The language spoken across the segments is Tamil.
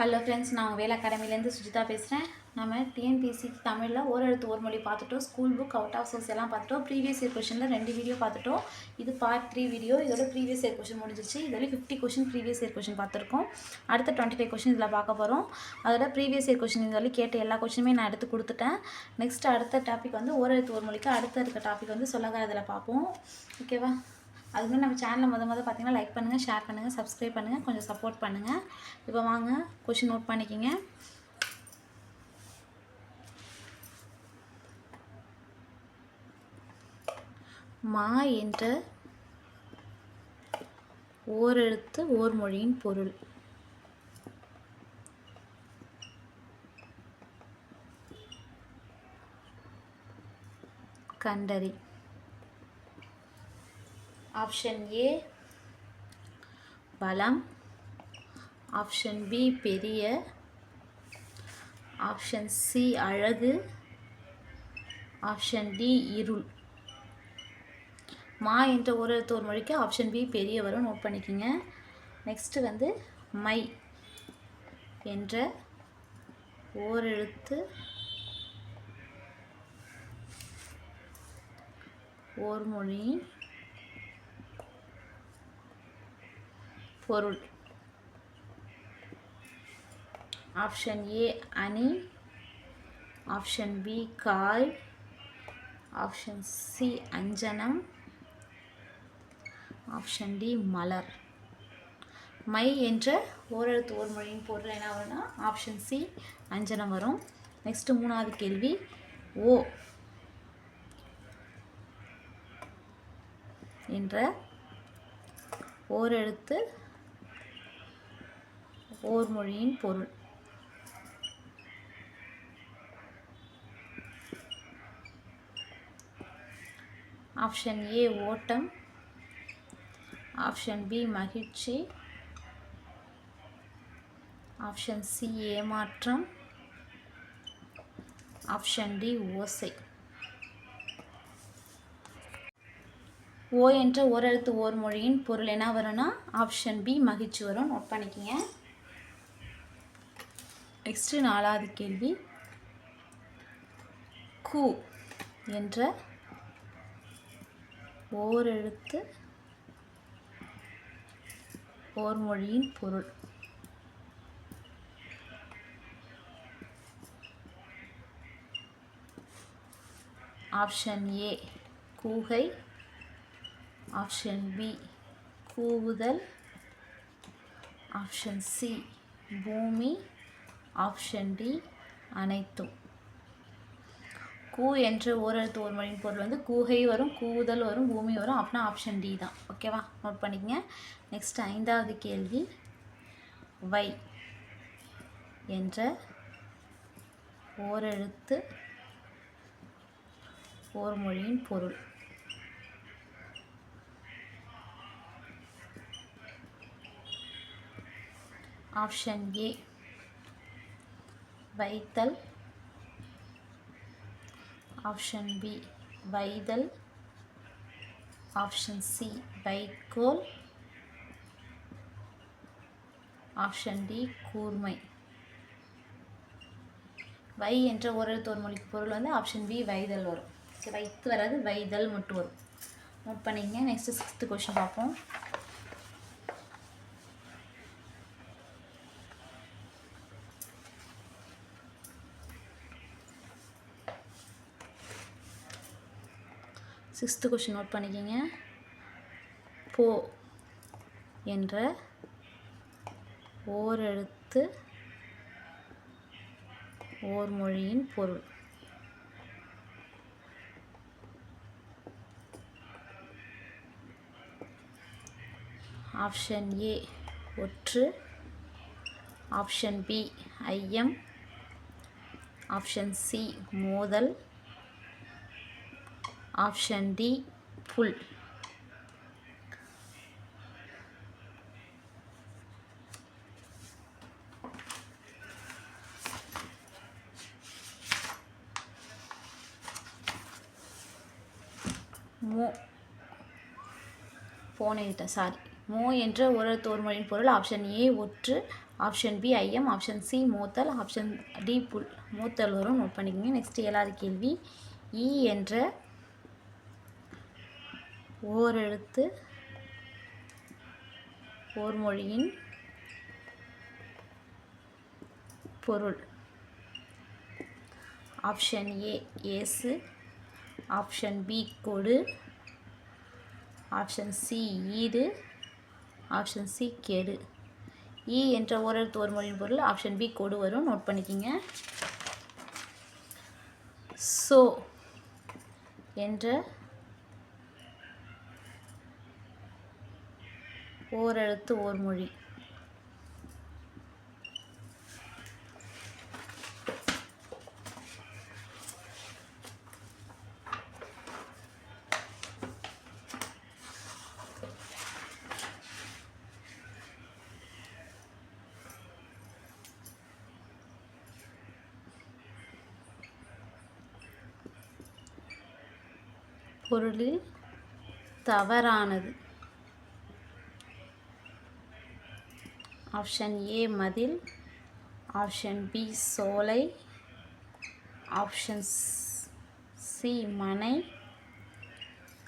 ஹலோ ஃப்ரெண்ட்ஸ் நான் வேலை அகாடமிலேருந்து சுஜிதா பேசுகிறேன் நம்ம டிஎன்பிசி தமிழில் ஓரெழுத்து ஒரு மொழி பார்த்துட்டோம். School book out of source எல்லாம் பார்த்துட்டோம். ப்ரீவியஸ் இயர் கொஷனில் ரெண்டு வீடியோ பார்த்துட்டோம். இது பார்ட் த்ரீ வீடியோ இதோட ப்ரீவியஸ் இயர் கொஷின் முடிஞ்சிச்சு. இதோட fifty question previous year question பார்த்துருக்கோம். அடுத்த டுவெண்ட்டி ஃபைவ் கொஷின் இதில் பார்க்க போகிறோம் அதோட ப்ரீவியஸ் இயர் கொஷின் இதோட கேட்ட எல்லா கொஷினுமே நான் எடுத்து கொடுத்துட்டேன். நெக்ஸ்ட் அடுத்த டாபிக் வந்து ஓரெழுத்து ஒரு மொழிக்கு அடுத்த இருக்க டாபிக் வந்து சொல்லகாரதில் பார்ப்போம். ஓகேவா அதுக்கு நம்ம சேனலில் முத முதல் பார்த்தீங்கன்னா லைக் பண்ணுங்கள் ஷேர் பண்ணுங்கள் சப்ஸ்கிரைப் பண்ணுங்கள் கொஞ்சம் சப்போர்ட் பண்ணுங்கள் இப்போ வாங்க கொஷின் நோட் பண்ணிக்கிங்க. மா என்ற ஓரெழுத்து ஓர் மொழியின் பொருள். கண்டறி. ஆப்ஷன் ஏ பலம் ஆப்ஷன் பி பெரிய. ஆப்ஷன் சி அழகு. ஆப்ஷன் டி இருள். மா என்ற ஒரு எழுத்து மொழிக்கு ஆப்ஷன் பி பெரிய வரும். நோட் பண்ணிக்கோங்க. நெக்ஸ்ட்டு வந்து மை என்ற ஓரெழுத்து. ஓர் மொழி பொருள். ஆப்ஷன் ஏ அணி. ஆப்ஷன் பி காய் ஆப்ஷன் சி அஞ்சனம். ஆப்ஷன் டி மலர். மை என்ற ஓரெழுத்து ஓர் மொழியின் பொருள் என்ன வரும்னா ஆப்ஷன் சி அஞ்சனம் வரும். நெக்ஸ்ட்டு மூணாவது கேள்வி ஓ என்ற ஓரெழுத்து ஓர் மொழியின் பொருள். ஆப்ஷன் ஏ ஓட்டம். ஆப்ஷன் பி மகிழ்ச்சி. ஆப்ஷன் சி ஏமாற்றம். ஆப்ஷன் டி ஓசை. ஓ என்ற ஓரெழுத்து ஓர் மொழியின் பொருள் என்ன வரும்னா ஆப்ஷன் பி மகிழ்ச்சி வரும் நோட் பண்ணிக்கங்க. நெக்ஸ்ட்டு நாலாவது கேள்வி. கு என்ற ஓரெழுத்து ஓர் மொழியின் பொருள். ஆப்ஷன் ஏ கூகை. ஆப்ஷன் பி கூவுதல். ஆப்ஷன் சி பூமி. ஆப்ஷன் டி அனைத்தும். கூ என்ற ஓரெழுத்து ஒரு மொழியின் பொருள் வந்து கூகை வரும் கூவுதல் வரும் பூமி வரும் அப்படின்னா ஆப்ஷன் டி தான். ஓகேவா நோட் பண்ணிக்கங்க. நெக்ஸ்ட் ஐந்தாவது கேள்வி. வை என்ற ஓரெழுத்து ஓர் மொழியின் பொருள். Option A. வைத்தல். ஆப்ஷன் பி வைதல். ஆப்ஷன் சி வைக்கோல். ஆப்ஷன் டி கூர்மை. வை என்ற ஒரு எழுத்து மொழிக்கு பொருள் வந்து ஆப்ஷன் பி வைதல் வரும். வைத்து வராது வைதல் மட்டும் வரும். நோட் பண்ணிங்க நெக்ஸ்ட்டு சிக்ஸ்த்து கொஷின் பார்ப்போம். சிக்ஸ்த்து கொஷின் நோட் பண்ணிக்கிங்க. போ என்ற ஓரெழுத்து ஓர் மொழியின் பொருள். ஆப்ஷன் ஏ ஒற்று. ஆப்ஷன் பி ஐயம். ஆப்ஷன் சி மோதல். ஆப்ஷன் டி புல். மோ. ஃபோன் சாரி மோ என்ற ஒரு தோர்மொழியின் பொருள் ஆப்ஷன் ஏ ஒற்று ஆப்ஷன் பி ஐஎம் ஆப்ஷன் சி மூத்தல் ஆப்ஷன் டி புல். மூத்தல் வரும் நோட் பண்ணிக்கோங்க. நெக்ஸ்ட் ஏழாவது கேள்வி. இ என்ற ஓரெழுத்து ஓர் மொழியின் பொருள். ஆப்ஷன் ஏ ஏசு. ஆப்ஷன் பி கொடு. ஆப்ஷன் சி ஈடு. ஆப்ஷன் சி கெடு. இ என்ற ஓரெழுத்து ஒரு மொழியின் பொருள். ஆப்ஷன் பி கொடு வரும். நோட் பண்ணிக்கிங்க. ஸோ என்ற ஓரெழுத்து ஓர் மொழி. பொருளில் தவறானது. ஆப்ஷன் ஏ மதில் ஆப்ஷன் பி சோலை ஆப்ஷன் சி மனை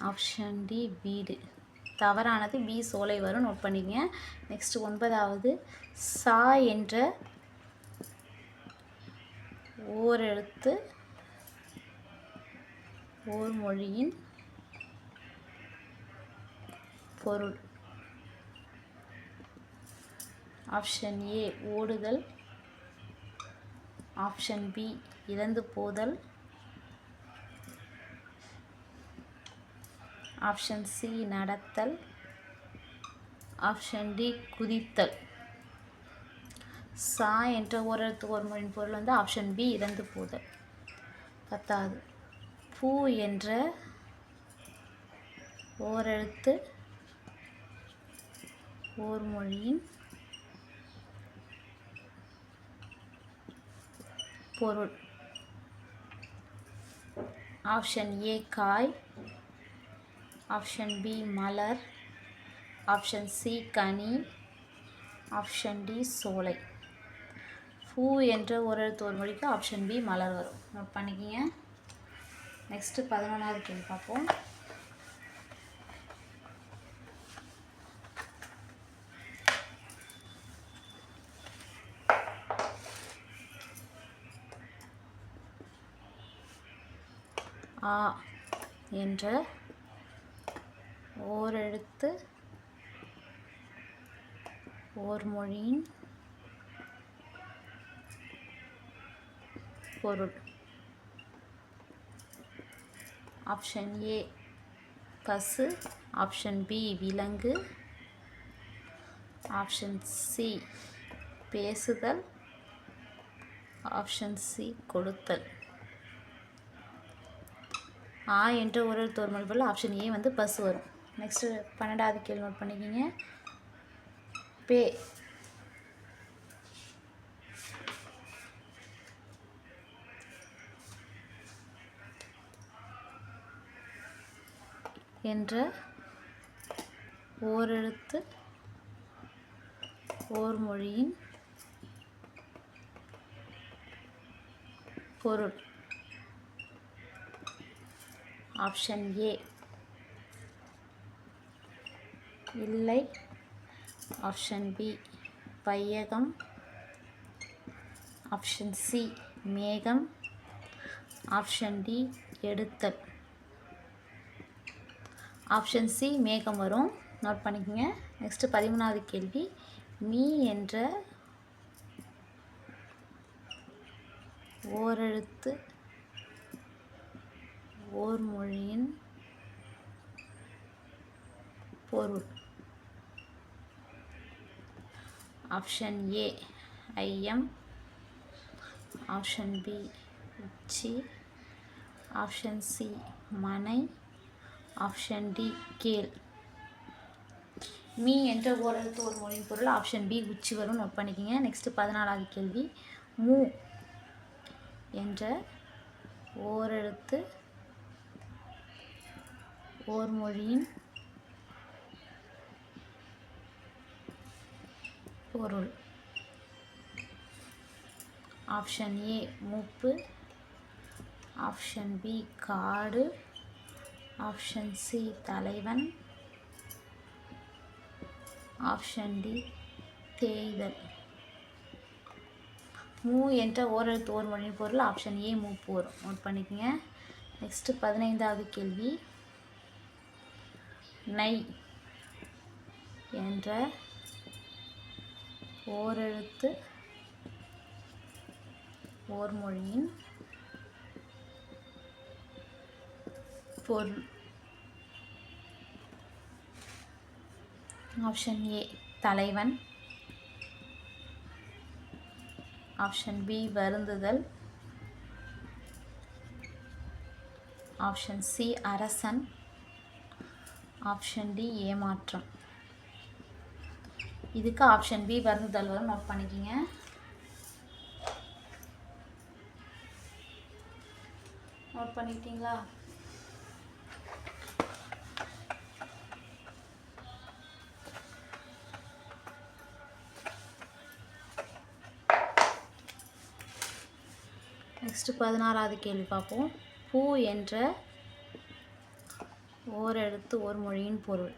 ஆப்ஷன் டி வீடு. தவறானது பி சோலை வரும் நோட் பண்ணிங்க நெக்ஸ்ட் ஒன்பதாவது. சா என்ற ஓரெழுத்து ஓர் மொழியின் பொருள். ஆப்ஷன் ஏ ஓடுதல். ஆப்ஷன் பி இறந்து போதல். ஆப்ஷன் சி நடத்தல். ஆப்ஷன் டி குதித்தல். சா என்ற ஓரெழுத்து ஒரு மொழியின் பொருள் வந்து ஆப்ஷன் பி இறந்து போதல். பத்தாவது. பூ என்ற ஓரெழுத்து ஓர் மொழியின் பொருள். ஆப்ஷன் ஏ காய். ஆப்ஷன் பி மலர். ஆப்ஷன் சி கனி. ஆப்ஷன் டி சோலை. பூ என்ற ஒரு எழுத்து ஒரு மொழிக்கு ஆப்ஷன் பி மலர் வரும். நோட் பண்ணிக்கிங்க. நெக்ஸ்ட்டு பதினொன்றாவது கேள்வி பார்ப்போம். ஆ என்ற ஓரெழுத்து ஓர் மொழியின் பொருள். ஆப்ஷன் ஏ பசு ஆப்ஷன் பி விலங்கு. ஆப்ஷன் சி பேசுதல். ஆப்ஷன் சி கொடுத்தல். ஆ என்ற உரல் தோர்மல் ஒரு பொருள் ஆப்ஷன் ஏ வந்து பஸ் வரும். நெக்ஸ்ட்டு பன்னெண்டாவது கேள்வி நோட் பண்ணிக்கிங்க. பே. என்ற ஓரெழுத்து ஓர் மொழியின் பொருள். Option A. இல்லை. ஆப்ஷன் பி பையகம் ஆப்ஷன் சி மேகம். ஆப்ஷன் டி எடுத்தல். ஆப்ஷன் சி மேகம் வரும். நோட் பண்ணிக்கோங்க. நெக்ஸ்ட்டு பதிமூணாவது கேள்வி. மீ என்ற ஓரெழுத்து ஓர் மொழியின் பொருள். ஆப்ஷன் ஏ ஐயம் ஆப்ஷன் பி உச்சி. ஆப்ஷன் சி மனை. ஆப்ஷன் டி கேள். மீ என்ற ஓரெழுத்து ஒரு மொழியின் பொருள். ஆப்ஷன் பி உச்சி வரும் நோட் பண்ணிக்கோங்க. நெக்ஸ்ட்டு பதினாலாவது கேள்வி. மூ என்ற ஓரெழுத்து ஓர் மொழியின் பொருள். ஆப்ஷன் ஏ மூப்பு. ஆப்ஷன் பி காடு. ஆப்ஷன் சி தலைவன். ஆப்ஷன் டி தேய்தல். மூ என்ற ஓரெழுத்து ஓர் மொழியின் பொருள் ஆப்ஷன் ஏ மூப்பு வரும். நோட் பண்ணிக்கோங்க. நெக்ஸ்ட்டு பதினைந்தாவது கேள்வி. நை என்ற ஓரெழுத்து ஓர் மொழியின் பொருள். ஆப்ஷன் ஏ தலைவன். ஆப்ஷன் பி வருந்துதல். ஆப்ஷன் சி அரசன். ஆப்ஷன் டி ஏமாற்றம் இதுக்கு ஆப்ஷன் பி வருந்துதல் வரும். நோட் பண்ணிக்கிங்க. நோட் பண்ணிக்கிட்டீங்களா நெக்ஸ்ட்டு பதினாறாவது கேள்வி பார்ப்போம். பூ என்ற ஓரெழுத்து ஓர் மொழியின் பொருள்.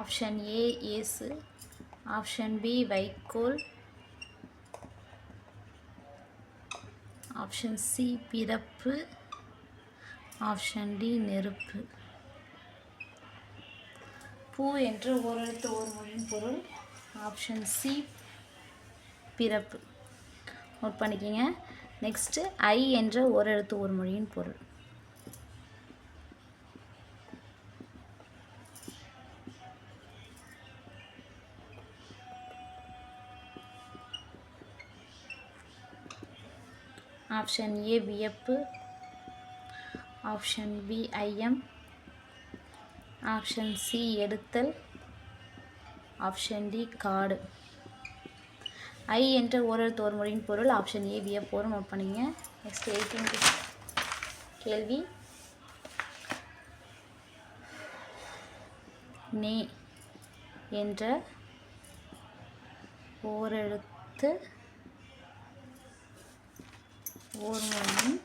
ஆப்ஷன் ஏ ஏசு. ஆப்ஷன் பி வைக்கோல். ஆப்ஷன் சி பிறப்பு. ஆப்ஷன் டி நெருப்பு. பூ என்று ஓரெழுத்து ஓர் மொழியின் பொருள். ஆப்ஷன் சி பிறப்பு. நோட் பண்ணிக்கிங்க. நெக்ஸ்ட்டு ஐ என்ற ஒரு எழுத்து ஒரு மொழியின் பொருள். ஆப்ஷன் ஏ வியப்பு. ஆப்ஷன் பி ஐஎம் ஆப்ஷன் சி எடுத்தல். ஆப்ஷன் டி காடு ஐ என்ற ஓரெழுத்து ஒரு மொழியின் பொருள். ஆப்ஷன் ஏ வியப்போரும் நோட் பண்ணிங்க. நெக்ஸ்ட் எயிட்டின் கேள்வி. நே என்ற ஓரெழுத்து ஓர் மொழியின்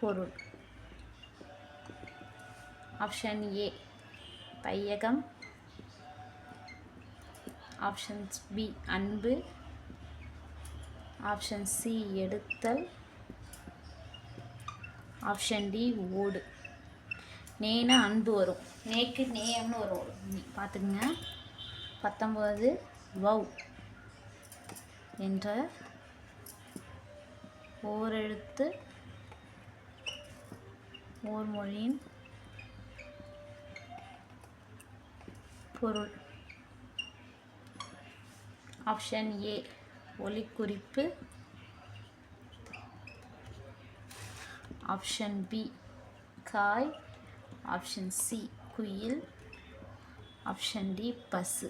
பொருள். ஆப்ஷன் ஏ பையகம். ஆப்ஷன்ஸ் பி அன்பு. ஆப்ஷன் சி எடுத்தல். ஆப்ஷன் டி ஓடு. நேனா அன்பு வரும். நேக்கு நேயம்னு வரும். பார்த்துக்குங்க. பத்தொம்பது வவ் என்ற ஓரெழுத்து ஓர் மொழியின் பொருள். ஆப்ஷன் ஏ ஒலிக்குறிப்பு. ஆப்ஷன் பி காய். ஆப்ஷன் சி குயில். ஆப்ஷன் டி பசு.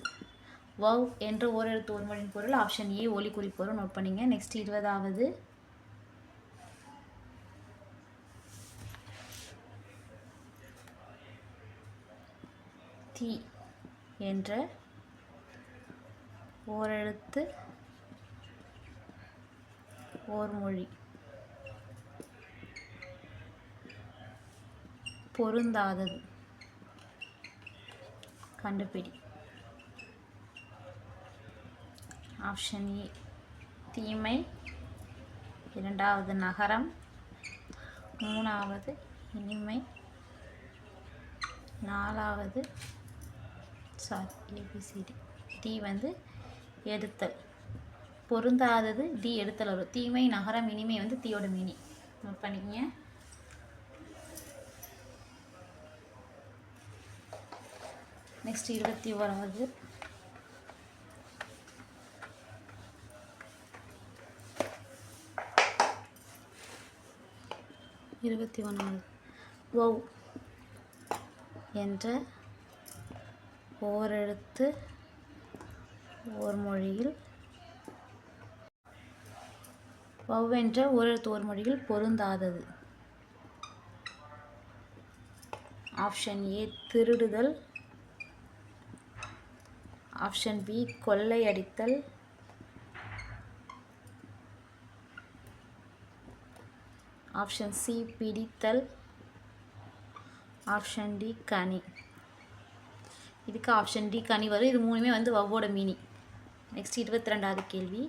வவ் என்ற ஓரெழுத்து ஒரு மொழியின் பொருள். ஆப்ஷன் ஏ ஒலிக்குறிப்பு வரும் நோட் பண்ணிங்க. நெக்ஸ்ட் இருபதாவது. தி என்ற ஓரெழுத்து ஓர் மொழி பொருந்தாதது. கண்டுபிடி. Option A. தீமை. இரண்டாவது நகரம். மூணாவது இனிமை. நாலாவது சாரி ஏபிசிடி டி வந்து எடுத்தல். பொருந்தாதது டி எடுத்தல் வரும். தீமை நகரம் இனிமை வந்து தீயோட மினி. நோட் பண்ணிக்கங்க. நெக்ஸ்ட் இருபத்தி ஓராவது இருபத்தி ஒன்றாவது ஓ என்ற ஓரெழுத்து ஓர் மொழியில் வவ்வென்ற ஓரெழுத்து ஓர் மொழியில் பொருந்தாதது. ஆப்ஷன் ஏ திருடுதல். ஆப்ஷன் பி கொள்ளையடித்தல் ஆப்ஷன் சி பிடித்தல். ஆப்ஷன் டி கனி. இதுக்கு ஆப்ஷன் டி கனி வரும். இது மூணுமே வந்து வவ்வோட மீனிங் நெக்ஸ்ட் இருபத்தி ரெண்டாவது கேள்வி.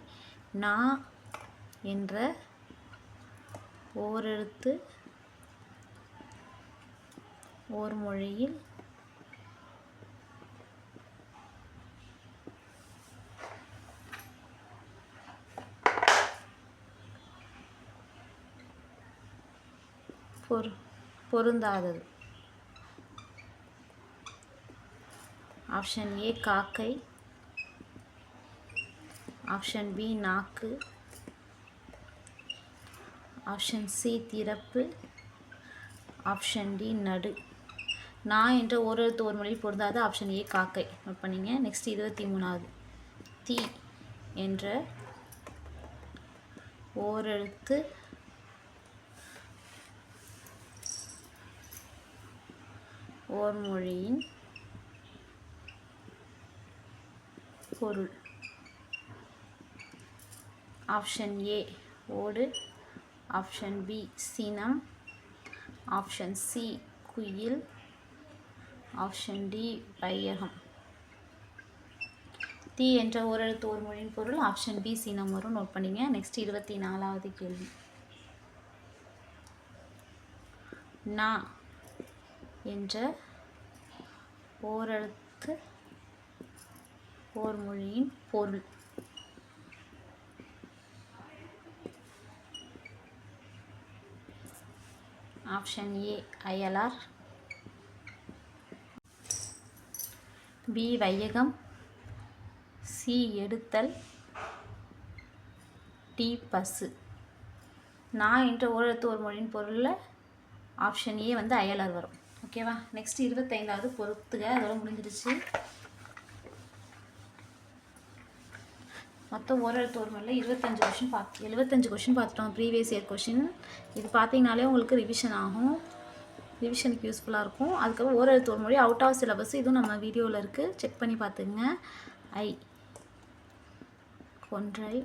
நான் என்ற ஓரெழுத்து ஓர் மொழியில் பொரு பொருந்தாதது. ஆப்ஷன் ஏ காக்கை. ஆப்ஷன் பி நாக்கு. ஆப்ஷன் சி திறப்பு. ஆப்ஷன் டி நடு. நான் என்ற ஓரெழுத்து ஒரு மொழியில் பொருந்தாத ஆப்ஷன் ஏ காக்கை. நோட் பண்ணிங்க. நெக்ஸ்ட் இருபத்தி மூணாவது. தீ என்ற ஓரெழுத்து ஓர் மொழியின் பொருள். ஆப்ஷன் ஏ ஓடு. ஆப்ஷன் பி சினம். ஆப்ஷன் சி குயில். ஆப்ஷன் டி வையகம். தீ என்ற ஓரெழுத்து ஒரு மொழியின் பொருள். ஆப்ஷன் பி சீனம் வரும். நோட் பண்ணிங்க. நெக்ஸ்ட் இருபத்தி நாலாவது கேள்வி. நா என்ற ஓரெழுத்து ஓர் மொழியின் பொருள். ஆப்ஷன் ஏ அயலார். பி வையகம். சி எடுத்தல். டி பசு. நான் என்ற ஓரெழுத்து ஒரு மொழியின் பொருளில் ஆப்ஷன் ஏ வந்து அயலார் வரும். ஓகேவா? நெக்ஸ்ட் இருபத்தைந்தாவது பொறுத்துக அதோட முடிஞ்சிருச்சு மொத்தம் ஓரெழுத்து ஒரு மொழியில் இருபத்தஞ்சு கொஷின் பார்த்து எழுபத்தஞ்சு கொஷின் பார்த்துட்டோம் ப்ரீவியஸ் இயர் கொஷின் இது பார்த்தீங்கனாலே உங்களுக்கு ரிவிஷன் ஆகும். ரிவிஷனுக்கு யூஸ்ஃபுல்லாக இருக்கும். அதுக்கப்புறம் ஓரெழுத்து ஒரு மொழி அவுட் ஆஃப் சிலபஸ் இதுவும் நம்ம வீடியோவில் இருக்குது செக் பண்ணி பார்த்துங்க ஐ கொன்றை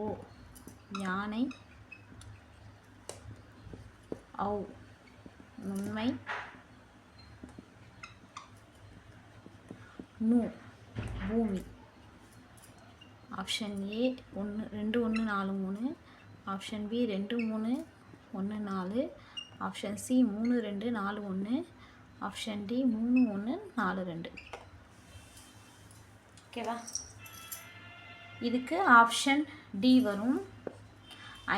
ஓ யானை ஔ உண்மை நூ. பூமி. ஆப்ஷன் ஏ ஒன்று ரெண்டு ஒன்று நாலு மூணு. ஆப்ஷன் பி ரெண்டு மூணு ஒன்று நாலு. ஆப்ஷன் சி மூணு ரெண்டு நாலு ஒன்று ஆப்ஷன் டி மூணு ஒன்று நாலு ரெண்டு. ஓகேவா இதுக்கு ஆப்ஷன் டி வரும்.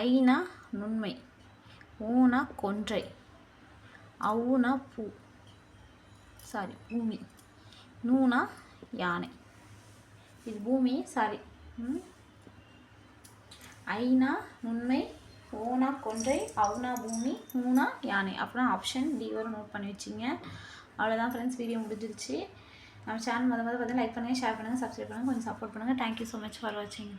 ஐனா நுண்மை ஊனா கொன்றை அவுனா பூ. சாரி பூமி. நூனா யானை. இது பூமி சாரி. ஐநா உண்மை ஓனா கொன்றை அவுனா பூமி மூணா யானை. அப்புறம் ஆப்ஷன் டி வரும் நோட் பண்ணி வச்சிங்க. அவ்வளோதான் ஃப்ரெண்ட்ஸ் வீடியோ முடிஞ்சிருச்சு. நம்ம சேனல் மொதல் மொதல் பார்த்தீங்கன்னா லைக் பண்ணுங்கள் ஷேர் பண்ணுங்கள் சப்ஸ்கிரைப் பண்ணுங்கள் கொஞ்சம் சப்போர்ட் பண்ணுங்கள் தேங்க்யூ ஸோ மச் ஃபார் வாட்சிங்